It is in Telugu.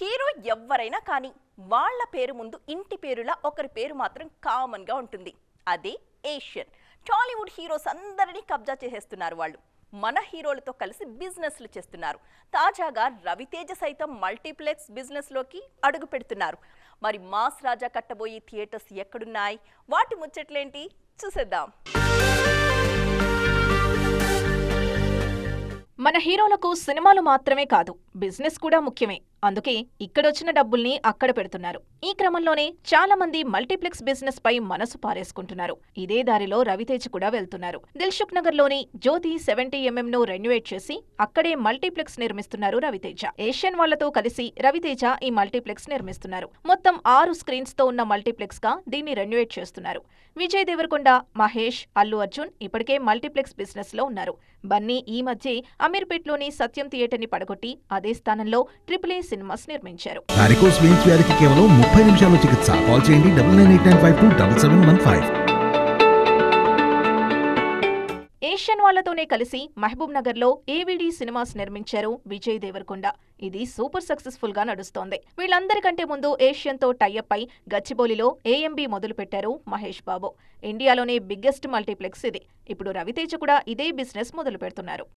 హీరో ఎవ్వరైనా కానీ వాళ్ళ పేరు ముందు ఇంటి పేరులా ఒకరి పేరు మాత్రం కామన్గా ఉంటుంది. అదే ఏషియన్. టాలీవుడ్ హీరోస్ అందరినీ కబ్జా చేసేస్తున్నారు వాళ్ళు. మన హీరోలతో కలిసి బిజినెస్లు చేస్తున్నారు. తాజాగా రవితేజ సైతం మల్టీప్లెక్స్ బిజినెస్లోకి అడుగు పెడుతున్నారు. మరి మాస్ రాజా కట్టబోయే థియేటర్స్ ఎక్కడున్నాయి? వాటి ముచ్చట్లేంటి? చూసేద్దాం. మన హీరోలకు సినిమాలు మాత్రమే కాదు బిజినెస్ కూడా ముఖ్యమే. అందుకే ఇక్కడొచ్చిన డబ్బుల్ని అక్కడ పెడుతున్నారు. ఈ క్రమంలోనే చాలా మంది మల్టీప్లెక్స్ బిజినెస్ పై మనసు పారేసుకుంటున్నారు. ఇదే దారిలో రవితేజ కూడా వెళ్తున్నారు. దిల్షుక్ నగర్లోని జ్యోతి సెవెంటీ ఎంఎం ను రెన్యువేట్ చేసి అక్కడే మల్టీప్లెక్స్ నిర్మిస్తున్నారు రవితేజ. ఏషియన్ వాళ్ళతో కలిసి రవితేజ ఈ మల్టీప్లెక్స్ నిర్మిస్తున్నారు. మొత్తం ఆరు స్క్రీన్స్తో ఉన్న మల్టీప్లెక్స్గా దీన్ని రెన్యువేట్ చేస్తున్నారు. విజయ్ దేవరకొండ మహేష్ అల్లు అర్జున్ ఇప్పటికే మల్టీప్లెక్స్ బిజినెస్లో ఉన్నారు. బన్నీ ఈ మధ్య అమీర్పేట్లోని సత్యం థియేటర్ని పడగొట్టి అదే స్థానంలో ట్రిపుల్ ఏ సినిమాస్ నిర్మించారు. వారికోస్ వెయిన్స్ వ్యాధికి కేవలం ముప్పై నిమిషాల్లో చికిత్స. కాల్ చేయండి double nine eight nine five two double seven one five. Asian వాళ్ళతోనే కలిసి మహబూబ్ నగర్లో ఏవిడి సినిమాస్ నిర్మించారు విజయ్ దేవరకొండ. ఇది సూపర్ సక్సెస్ఫుల్గా నడుస్తోంది. వీళ్ళందరికంటే ముందు ఏషియన్తో టైఅప్ అయి గచ్చిబౌలిలో ఏఎంబి మొదలుపెట్టారు మహేష్ బాబు. ఇండియాలోనే బిగ్గెస్ట్ మల్టీప్లెక్స్ ఇది. ఇప్పుడు రవితేజ కూడా ఇదే బిజినెస్ మొదలు పెడుతున్నారు